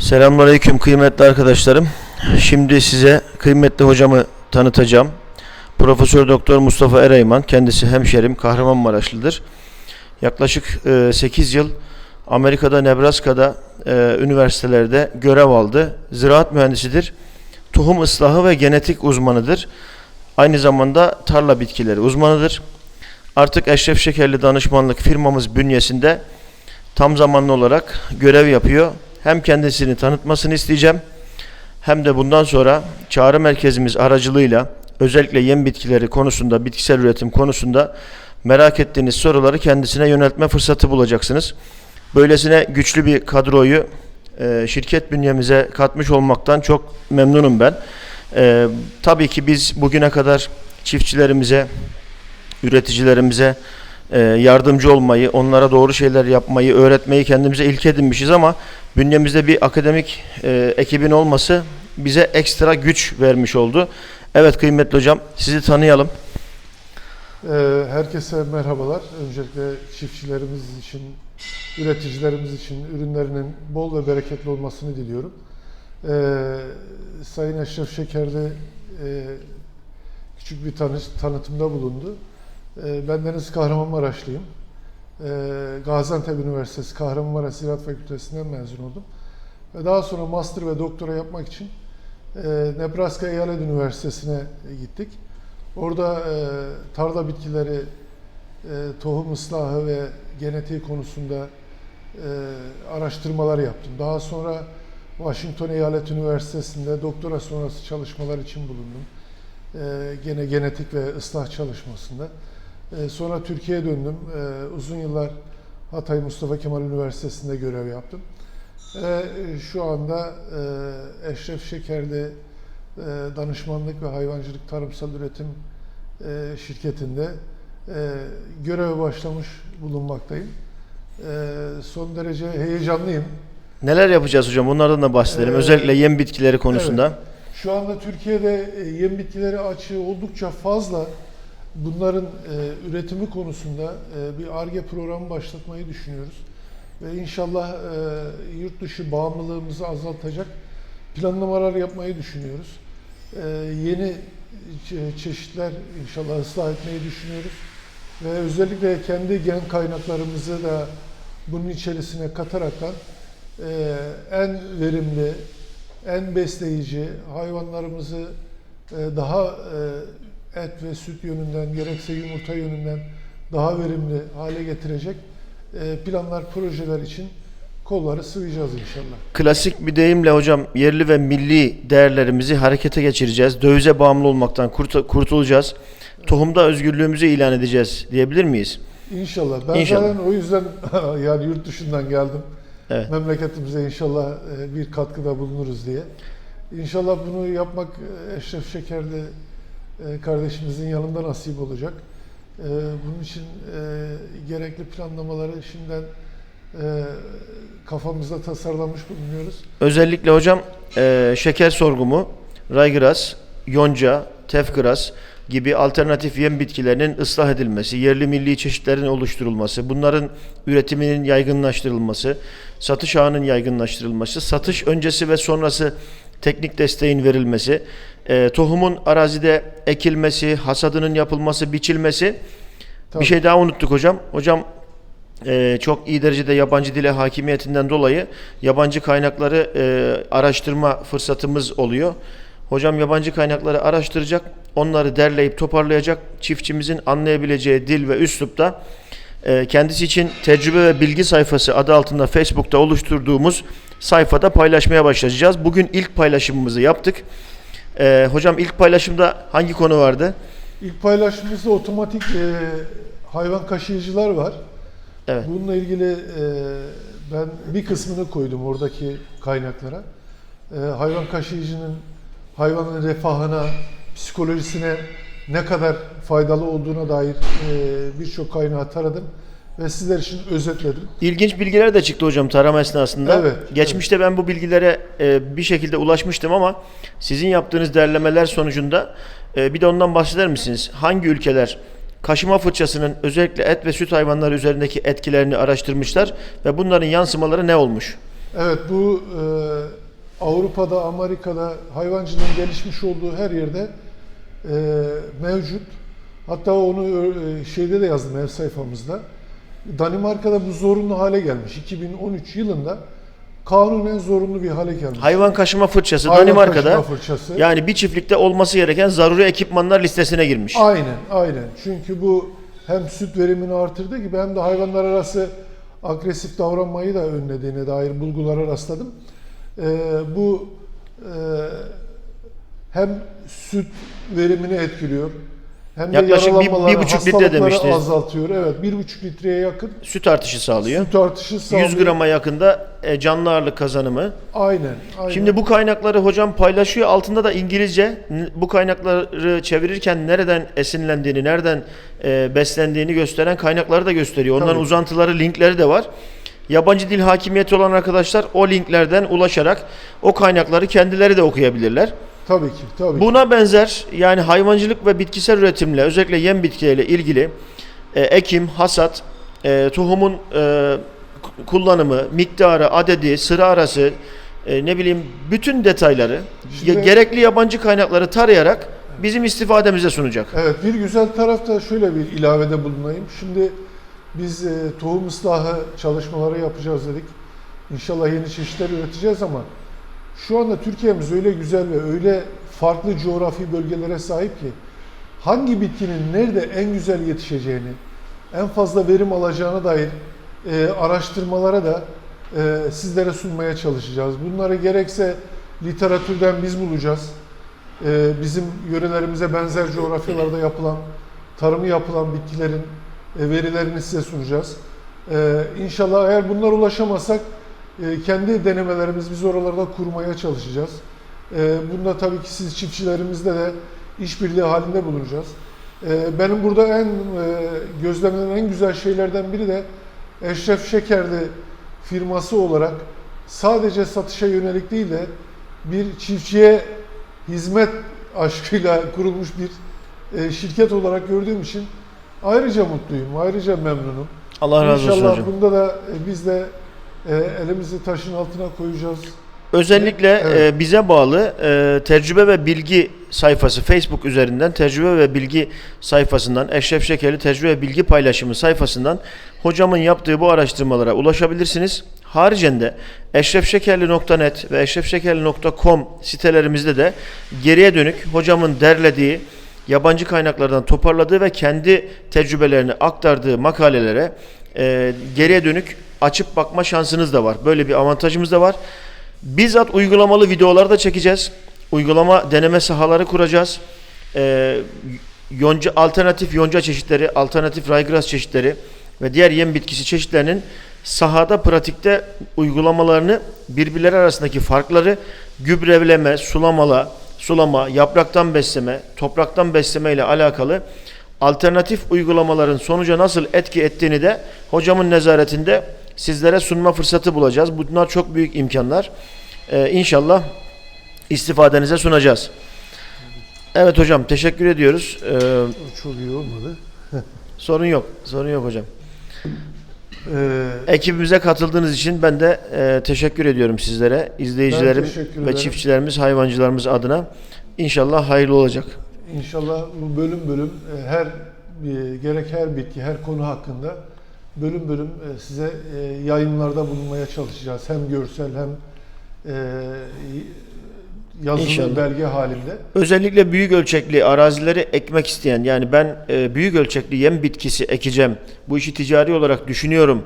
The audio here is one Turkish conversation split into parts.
Selamünaleyküm kıymetli arkadaşlarım. Şimdi size kıymetli hocamı tanıtacağım. Profesör Doktor Mustafa Ereyman, kendisi hemşerim, Kahramanmaraşlıdır. Yaklaşık 8 yıl Amerika'da, Nebraska'da e, üniversitelerde görev aldı. Ziraat mühendisidir. Tohum ıslahı ve genetik uzmanıdır. Aynı zamanda tarla bitkileri uzmanıdır. Artık Eşref Şekerli Danışmanlık firmamız bünyesinde tam zamanlı olarak görev yapıyor. Hem kendisini tanıtmasını isteyeceğim hem de bundan sonra çağrı merkezimiz aracılığıyla özellikle yem bitkileri konusunda, bitkisel üretim konusunda merak ettiğiniz soruları kendisine yöneltme fırsatı bulacaksınız. Böylesine güçlü bir kadroyu e, şirket bünyemize katmış olmaktan çok memnunum ben. E, tabii ki biz bugüne kadar çiftçilerimize, üreticilerimize yardımcı olmayı, onlara doğru şeyler yapmayı, öğretmeyi kendimize ilk edinmişiz ama bünyemizde bir akademik e, ekibin olması bize ekstra güç vermiş oldu. Evet kıymetli hocam sizi tanıyalım. Ee, Herkese merhabalar. Öncelikle çiftçilerimiz için, üreticilerimiz için ürünlerinin bol ve bereketli olmasını diliyorum. Sayın Eşref Şeker'de e, küçük bir tanış, tanıtımda bulundu. Ee, Ben Deniz Kahramanmaraşlıyım. Ee, Gaziantep Üniversitesi Kahramanmaraş Ziraat Fakültesinden mezun oldum. Ve daha sonra master ve doktora yapmak için e, Nebraska Eyalet Üniversitesi'ne gittik. Orada e, tarla bitkileri, e, tohum ıslahı ve genetiği konusunda araştırmalar yaptım. Daha sonra Washington Eyalet Üniversitesi'nde doktora sonrası çalışmalar için bulundum. Gene genetik ve ıslah çalışmasında. E, sonra Türkiye'ye döndüm. E, uzun yıllar Hatay Mustafa Kemal Üniversitesi'nde görev yaptım. E, şu anda e, Eşref Şeker'de e, danışmanlık ve hayvancılık tarımsal üretim e, şirketinde e, göreve başlamış bulunmaktayım. E, son derece heyecanlıyım. Neler yapacağız hocam? Onlardan da bahsedelim. Ee, Özellikle yem bitkileri konusunda. Şu anda Türkiye'de yem bitkileri açığı oldukça fazla. Bunların e, üretimi konusunda e, bir ARGE programı başlatmayı düşünüyoruz. Ve inşallah e, yurt dışı bağımlılığımızı azaltacak planlamalar yapmayı düşünüyoruz. E, yeni çe- çeşitler inşallah ıslah etmeyi düşünüyoruz. Ve özellikle kendi gen kaynaklarımızı da bunun içerisine kataraktan e, en verimli, en besleyici hayvanlarımızı e, daha e, et ve süt yönünden gerekse yumurta yönünden daha verimli hale getirecek e, planlar, projeler için kolları sıvayacağız inşallah. Klasik bir deyimle hocam yerli ve milli değerlerimizi harekete geçireceğiz. Dövize bağımlı olmaktan kurt- kurtulacağız. Tohumda özgürlüğümüzü ilan edeceğiz diyebilir miyiz? İnşallah. Ben İnşallah. zaten o yüzden yani yurt dışından geldim. Evet. Memleketimize inşallah e, bir katkıda bulunuruz diye. İnşallah bunu yapmak e, Eşref Şekerli kardeşimizin yanında nasip olacak. E, Bunun için e, gerekli planlamaları şimdiden e, kafamızda tasarlamış bulunuyoruz. Özellikle hocam e, şeker sorgumu, raygras, yonca, tefgras gibi alternatif yem bitkilerinin ıslah edilmesi, yerli milli çeşitlerin oluşturulması, bunların üretiminin yaygınlaştırılması, satış ağının yaygınlaştırılması, satış öncesi ve sonrası teknik desteğin verilmesi, e, tohumun arazide ekilmesi, hasadının yapılması, biçilmesi. Tabii. Bir şey daha unuttuk hocam. Hocam e, çok iyi derecede yabancı dile hakimiyetinden dolayı yabancı kaynakları e, araştırma fırsatımız oluyor. Hocam yabancı kaynakları araştıracak, onları derleyip toparlayacak, çiftçimizin anlayabileceği dil ve üslupta e, kendisi için tecrübe ve bilgi sayfası adı altında Facebook'ta oluşturduğumuz sayfada paylaşmaya başlayacağız. Bugün ilk paylaşımımızı yaptık. E, hocam ilk paylaşımda hangi konu vardı? İlk paylaşımımızda otomatik e, hayvan kaşıyıcılar var. Evet. Bununla ilgili e, ben bir kısmını koydum oradaki kaynaklara. E, hayvan kaşıyıcının hayvanın refahına, psikolojisine ne kadar faydalı olduğuna dair e, birçok kaynağı taradım ve sizler için özetledim. İlginç bilgiler de çıktı hocam tarama esnasında. Evet, Geçmişte ben bu bilgilere e, bir şekilde ulaşmıştım ama sizin yaptığınız derlemeler sonucunda e, bir de ondan bahseder misiniz? Hangi ülkeler kaşıma fırçasının özellikle et ve süt hayvanları üzerindeki etkilerini araştırmışlar ve bunların yansımaları ne olmuş? Evet bu e, Avrupa'da, Amerika'da hayvancılığın gelişmiş olduğu her yerde e, mevcut. Hatta onu e, şeyde de yazdım ev sayfamızda. Danimarka'da bu zorunlu hale gelmiş. 2013 yılında kanunen zorunlu bir hale gelmiş. Hayvan kaşıma fırçası Hayvan Danimarka'da kaşıma fırçası. yani bir çiftlikte olması gereken zaruri ekipmanlar listesine girmiş. Aynen, aynen. Çünkü bu hem süt verimini artırdığı gibi hem de hayvanlar arası agresif davranmayı da önlediğine dair bulgulara rastladım. Ee, bu e, hem süt verimini etkiliyor hem de Yaklaşık bir- bir buçuk litre demiştiniz. azaltıyor. Evet, bir buçuk litreye yakın Süt artışı sağlıyor. süt artışı sağlıyor. 100 grama yakında e, canlı ağırlık kazanımı. Aynen, aynen. Şimdi bu kaynakları hocam paylaşıyor. Altında da İngilizce bu kaynakları çevirirken nereden esinlendiğini, nereden e, beslendiğini gösteren kaynakları da gösteriyor. Onların Tabii. uzantıları, linkleri de var. Yabancı dil hakimiyeti olan arkadaşlar o linklerden ulaşarak o kaynakları kendileri de okuyabilirler. Tabii ki, tabii ki. Buna benzer yani hayvancılık ve bitkisel üretimle özellikle yem bitkileriyle ilgili e, ekim, hasat, e, tohumun e, kullanımı, miktarı, adedi, sıra arası e, ne bileyim bütün detayları Şimdi- ya- gerekli yabancı kaynakları tarayarak bizim istifademize sunacak. Evet bir güzel taraf da şöyle bir ilavede bulunayım. Şimdi biz e, tohum ıslahı çalışmaları yapacağız dedik. İnşallah yeni çeşitler üreteceğiz ama şu anda Türkiye'miz öyle güzel ve öyle farklı coğrafi bölgelere sahip ki hangi bitkinin nerede en güzel yetişeceğini, en fazla verim alacağına dair e, araştırmalara da e, sizlere sunmaya çalışacağız. Bunları gerekse literatürden biz bulacağız. Ee, bizim yörelerimize benzer coğrafyalarda yapılan, tarımı yapılan bitkilerin e, verilerini size sunacağız. Ee, İnşallah eğer bunlara ulaşamazsak e, kendi denemelerimiz biz oralarda kurmaya çalışacağız. Ee, Bunda tabii ki siz çiftçilerimizle de işbirliği halinde bulunacağız. Ee, Benim burada en e, gözlemlenen en güzel şeylerden biri de Eşref Şekerli firması olarak sadece satışa yönelik değil de bir çiftçiye hizmet aşkıyla kurulmuş bir e, şirket olarak gördüğüm için ayrıca mutluyum, ayrıca memnunum. Allah razı olsun İnşallah hocam. bunda da e, biz de e, elimizi taşın altına koyacağız. Özellikle Evet. e, bize bağlı e, tecrübe ve bilgi sayfası Facebook üzerinden tecrübe ve bilgi sayfasından Eşref Şekerli tecrübe ve bilgi paylaşımı sayfasından hocamın yaptığı bu araştırmalara ulaşabilirsiniz. Haricinde eşrefşekerli.net ve eşrefşekerli.com sitelerimizde de geriye dönük hocamın derlediği yabancı kaynaklardan toparladığı ve kendi tecrübelerini aktardığı makalelere e, geriye dönük açıp bakma şansınız da var. Böyle bir avantajımız da var. Bizzat uygulamalı videolar da çekeceğiz. Uygulama deneme sahaları kuracağız. Ee, yonca alternatif yonca çeşitleri, alternatif raygrass çeşitleri ve diğer yem bitkisi çeşitlerinin sahada pratikte uygulamalarını birbirleri arasındaki farkları gübreleme, sulamala, sulama, yapraktan besleme, topraktan besleme ile alakalı alternatif uygulamaların sonuca nasıl etki ettiğini de hocamın nezaretinde sizlere sunma fırsatı bulacağız. Bunlar çok büyük imkanlar. Ee, inşallah istifadenize sunacağız. Evet hocam teşekkür ediyoruz. Ee, çok iyi olmadı. sorun yok. Sorun yok hocam. Ee, Ekibimize katıldığınız için ben de e, teşekkür ediyorum sizlere. izleyicilerim teşekkür ve ederim. çiftçilerimiz, hayvancılarımız adına. İnşallah hayırlı olacak. İnşallah bu bölüm bölüm e, her e, gerek her bitki, her konu hakkında bölüm bölüm e, size e, yayınlarda bulunmaya çalışacağız. Hem görsel hem e, yazılı İnşallah. belge halinde. Özellikle büyük ölçekli arazileri ekmek isteyen yani ben büyük ölçekli yem bitkisi ekeceğim, bu işi ticari olarak düşünüyorum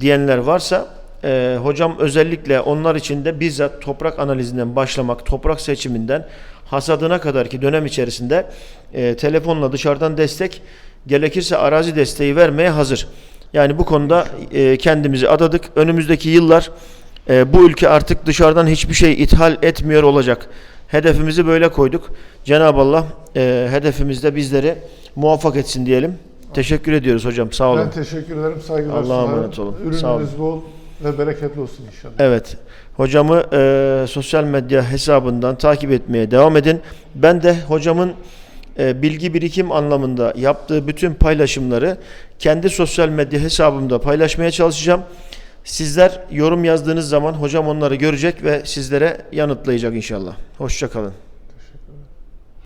diyenler varsa e, hocam özellikle onlar için de bizzat toprak analizinden başlamak, toprak seçiminden hasadına kadar ki dönem içerisinde e, telefonla dışarıdan destek, gerekirse arazi desteği vermeye hazır. Yani bu konuda e, kendimizi adadık. Önümüzdeki yıllar e, bu ülke artık dışarıdan hiçbir şey ithal etmiyor olacak. Hedefimizi böyle koyduk. Cenab-ı Allah e, hedefimizde bizleri muvaffak etsin diyelim. Teşekkür ediyoruz hocam. Sağ olun. Ben teşekkür ederim. Saygılar Allah'a emanet olun. Ürününüz Sağ olun. bol ve bereketli olsun inşallah. Evet. Hocamı e, sosyal medya hesabından takip etmeye devam edin. Ben de hocamın bilgi birikim anlamında yaptığı bütün paylaşımları kendi sosyal medya hesabımda paylaşmaya çalışacağım. Sizler yorum yazdığınız zaman hocam onları görecek ve sizlere yanıtlayacak inşallah. Hoşçakalın.